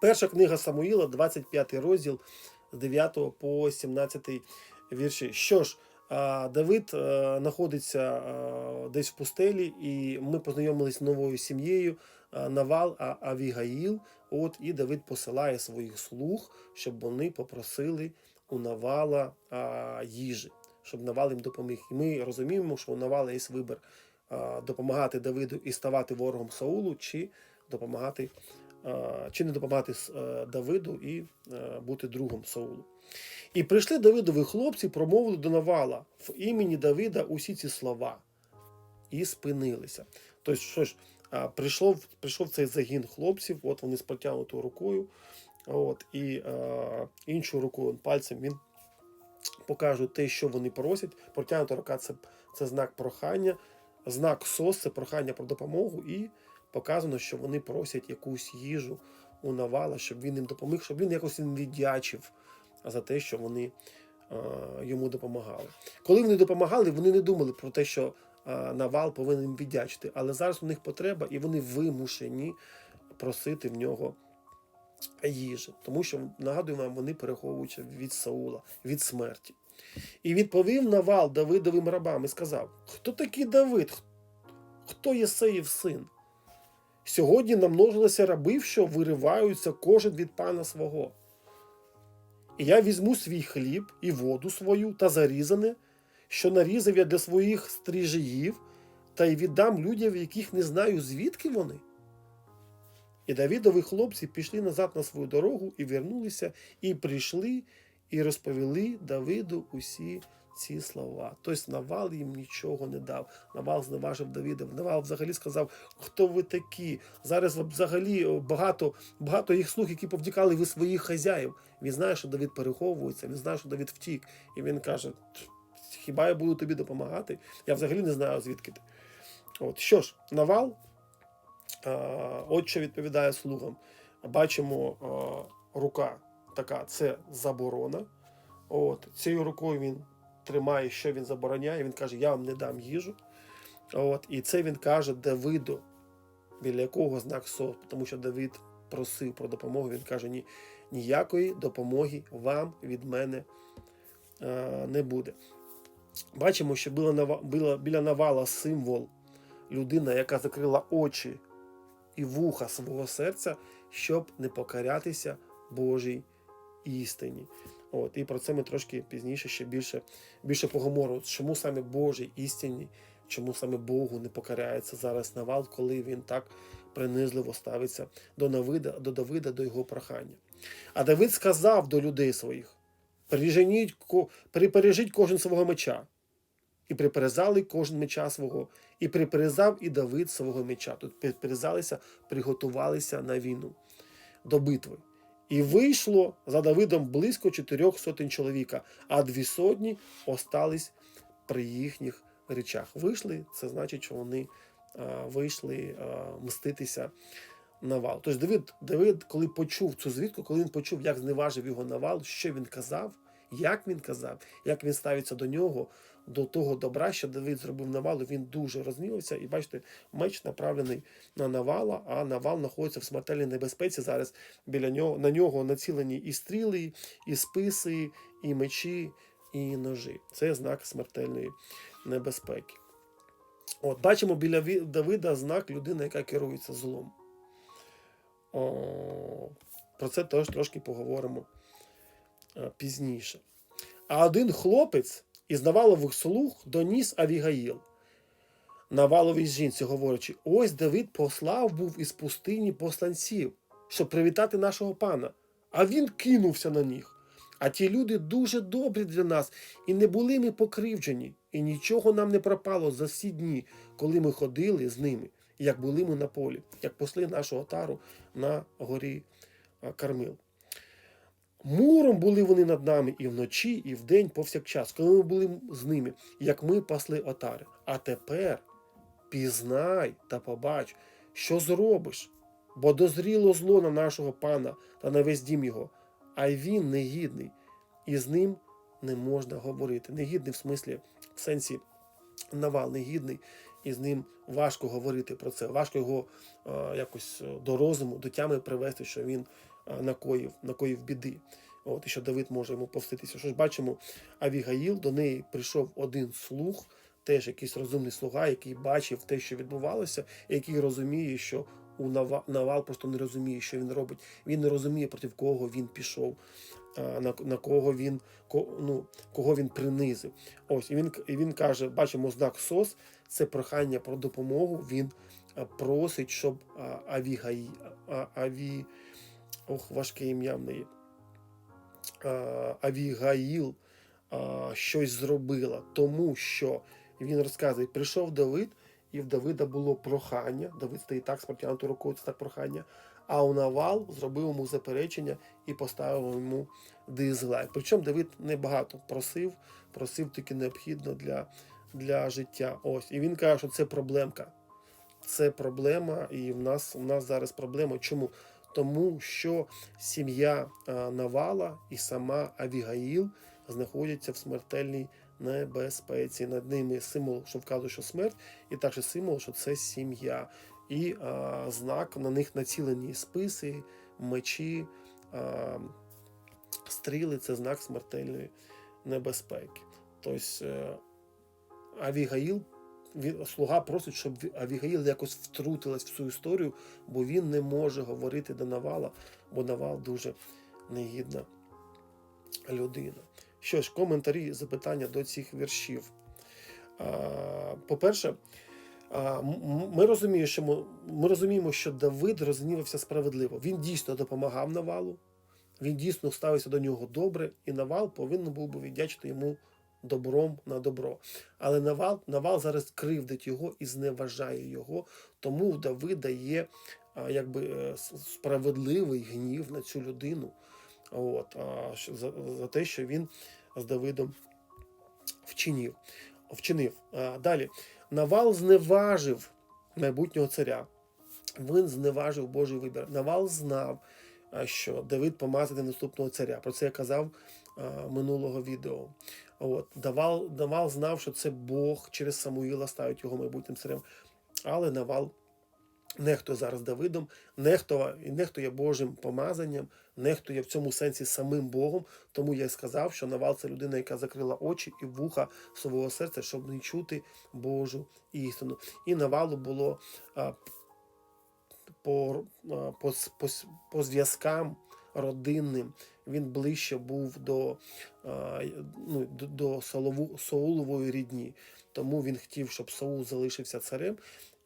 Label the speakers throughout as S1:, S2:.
S1: Перша книга Самуїла, 25 розділ з 9 по 17 вірші. Що ж, Давид знаходиться десь в пустелі, і ми познайомились з новою сім'єю Навал Авігаїл. От і Давид посилає своїх слуг, щоб вони попросили у Навала їжі, щоб Навал їм допоміг. І ми розуміємо, що у Навала є вибір допомагати Давиду і ставати ворогом Саулу, чи допомагати, чи не допомагати е, Давиду і е, бути другом Саулу. І прийшли Давидові хлопці, промовили до Навала в імені Давида усі ці слова і спинилися. Тобто, що ж, прийшов, прийшов цей загін хлопців, от вони з протягнутою рукою, от, і а, іншою рукою пальцем він покаже те, що вони просять. Протягнута рука це, це знак прохання, знак сос це прохання про допомогу, і показано, що вони просять якусь їжу у Навала, щоб він їм допоміг, щоб він якось віддячив за те, що вони е, йому допомагали. Коли вони допомагали, вони не думали про те, що е, Навал повинен віддячити, але зараз у них потреба, і вони вимушені просити в нього їжі, тому що нагадую вам, вони переховуються від Саула, від смерті. І відповів Навал Давидовим рабам і сказав: Хто такий Давид? Хто Єсеїв син? Сьогодні намножилися раби, що вириваються кожен від пана свого. І я візьму свій хліб і воду свою та зарізане, що нарізав я для своїх стрижіїв, та й віддам людям, яких не знаю, звідки вони. І Давідові хлопці пішли назад на свою дорогу і вернулися, і прийшли, і розповіли Давиду усі ці слова. Тобто Навал їм нічого не дав. Навал зневажив Давида. Навал взагалі сказав, хто ви такі. Зараз взагалі багато, багато їх слуг, які повтікали ви своїх хазяїв. Він знає, що Давид переховується, він знає, що Давид втік. І він каже: хіба я буду тобі допомагати? Я взагалі не знаю, звідки ти. От що ж, Навал, а, от що відповідає слугам. Бачимо, рука така це заборона. От, Цією рукою він тримає, що він забороняє. Він каже, я вам не дам їжу. От, І це він каже Давиду, біля якого знак СОС, тому що Давид просив про допомогу. Він каже, ні, ніякої допомоги вам від мене е, не буде. Бачимо, що нава- біля, біля навала символ людина, яка закрила очі і вуха свого серця, щоб не покорятися Божій істині. От, і про це ми трошки пізніше ще більше, більше поговоримо. Чому саме Божій істині, чому саме Богу не покоряється зараз Навал, коли він так принизливо ставиться до Давида, до Давида, до його прохання. А Давид сказав до людей своїх: припережіть кожен свого меча. І приперезали кожен меча свого, і приперезав і Давид свого меча. Тут приперезалися, приготувалися на війну до битви. І вийшло за Давидом близько чотирьох сотень чоловіка, а дві сотні остались при їхніх речах. Вийшли, це значить, що вони вийшли мститися Навал. Тож Давид, Давид, коли почув цю звідку, коли він почув, як зневажив його Навал, що він казав, як він казав, як він ставиться до нього, до того добра, що Давид зробив Навалу, він дуже розгнівався. І бачите, меч направлений на Навала, а Навал знаходиться в смертельній небезпеці. Зараз біля нього на нього націлені і стріли, і списи, і мечі, і ножі. Це знак смертельної небезпеки. От, бачимо біля Давида знак людини, яка керується злом. О, про це теж трошки поговоримо е, пізніше. А один хлопець із Навалових слуг доніс Авігаїл. Наваловій жінці, говорячи: ось Давид послав був із пустині посланців, щоб привітати нашого пана. А він кинувся на них. А ті люди дуже добрі для нас, і не були ми покривджені, і нічого нам не пропало за всі дні, коли ми ходили з ними, як були ми на полі, як посли нашого тару на горі Кармил. Муром були вони над нами і вночі, і вдень повсякчас, коли ми були з ними, як ми пасли отари. А тепер пізнай та побач, що зробиш, бо дозріло зло на нашого пана та на весь дім його, а й він негідний, і з ним не можна говорити. Негідний в смислі, в сенсі навал, негідний, і з ним важко говорити про це, важко його е, якось до розуму, до тями привести, що він накоїв, накоїв біди. От, і що Давид може йому повститися. Що ж бачимо, Авігаїл до неї прийшов один слух, теж якийсь розумний слуга, який бачив те, що відбувалося, і який розуміє, що у Нава- Навал просто не розуміє, що він робить. Він не розуміє, проти кого він пішов, на, на кого він ну, кого він принизив. Ось, і він, і він каже: бачимо знак СОС, це прохання про допомогу. Він просить, щоб а, Авігаї, Аві, ох, важке ім'я в неї. Авігаїл щось зробила, тому що він розказує, прийшов Давид, і в Давида було прохання. Давид стоїть так з рукою, це так прохання. А у Навал зробив йому заперечення і поставив йому дизлайк. Причому Давид небагато просив, просив тільки необхідно для, для життя. Ось. І він каже, що це проблемка. Це проблема, і в нас, в нас зараз проблема. Чому? Тому що сім'я Навала і сама Авігаїл знаходяться в смертельній небезпеці. Над ними символ, що вказує, що смерть, і також символ, що це сім'я. І а, знак на них націлені списи, мечі, а, стріли це знак смертельної небезпеки. Тобто е, Авігаїл, слуга просить, щоб Авігаїл якось втрутилась в цю історію, бо він не може говорити до Навала, бо Навал дуже негідна людина. Що ж, коментарі, запитання до цих віршів. По-перше, ми розуміємо, що ми розуміємо, що Давид розгнівався справедливо. Він дійсно допомагав Навалу, він дійсно ставився до нього добре, і Навал повинен був би віддячити йому добром на добро. Але Навал, Навал зараз кривдить його і зневажає його, тому в Давида є якби е, справедливий гнів на цю людину. От, за, за те, що він з Давидом вчинив. вчинив. Далі. Навал зневажив майбутнього царя. Він зневажив Божий вибір. Навал знав, що Давид помазати наступного царя. Про це я казав а, минулого відео. От. Навал, Навал знав, що це Бог через Самуїла ставить його майбутнім царем. Але Навал нехтує зараз Давидом, нехтує, і нехтує Божим помазанням, нехтує в цьому сенсі самим Богом. Тому я й сказав, що Навал це людина, яка закрила очі і вуха свого серця, щоб не чути Божу істину. І Навалу було а, по, по, по, по зв'язкам родинним. Він ближче був до, а, ну, до, Саулову- Саулової рідні. Тому він хотів, щоб Саул залишився царем.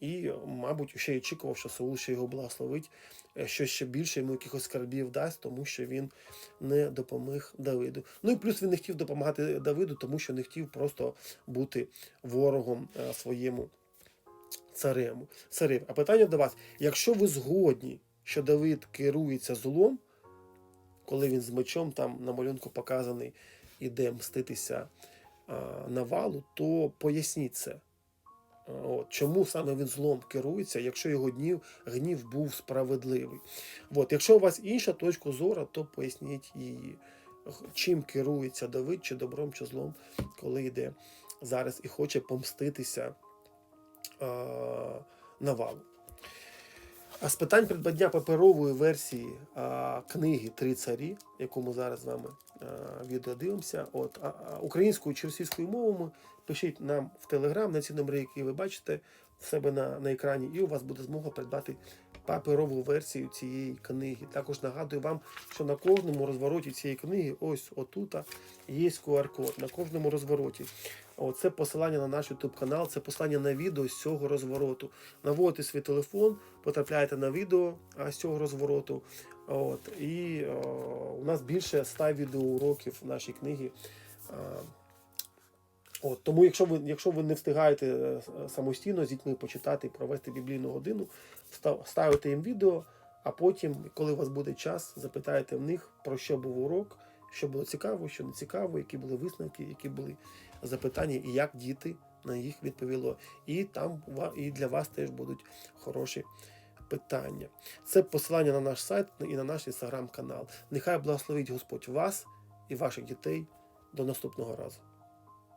S1: І, мабуть, ще й очікував, що Саул ще його благословить, е, що ще більше йому якихось скарбів дасть, тому що він не допоміг Давиду. Ну і плюс він не хотів допомагати Давиду, тому що не хотів просто бути ворогом е, своєму царему. цареві. А питання до вас: якщо ви згодні, що Давид керується злом, коли він з мечом там на малюнку показаний іде мститися а, навалу, то поясніть це. От, чому саме він злом керується, якщо його гнів, гнів був справедливий? От, якщо у вас інша точка зору, то поясніть її. Чим керується Давид, чи добром, чи злом, коли йде зараз і хоче помститися навалу. А з питань придбання паперової версії а, книги Три царі, яку ми зараз з вами а, відео дивимося, от, а, а, українською чи російською мовами, пишіть нам в Телеграм на ці номери, які ви бачите в себе на, на екрані, і у вас буде змога придбати паперову версію цієї книги. Також нагадую вам, що на кожному розвороті цієї книги, ось отута, є QR-код. На кожному розвороті. Це посилання на наш YouTube канал, це посилання на відео з цього розвороту. Наводите свій телефон, потрапляєте на відео з цього розвороту. От, і о, у нас більше 100 відеоуроків нашій книгі. А, От, тому, якщо ви, якщо ви не встигаєте е, самостійно з дітьми почитати і провести біблійну годину, став- ставите їм відео, а потім, коли у вас буде час, запитаєте в них, про що був урок, що було цікаво, що не цікаво, які були висновки, які були запитання, і як діти на їх відповіло. І там і для вас теж будуть хороші питання. Це посилання на наш сайт і на наш інстаграм-канал. Нехай благословить Господь вас і ваших дітей. До наступного разу.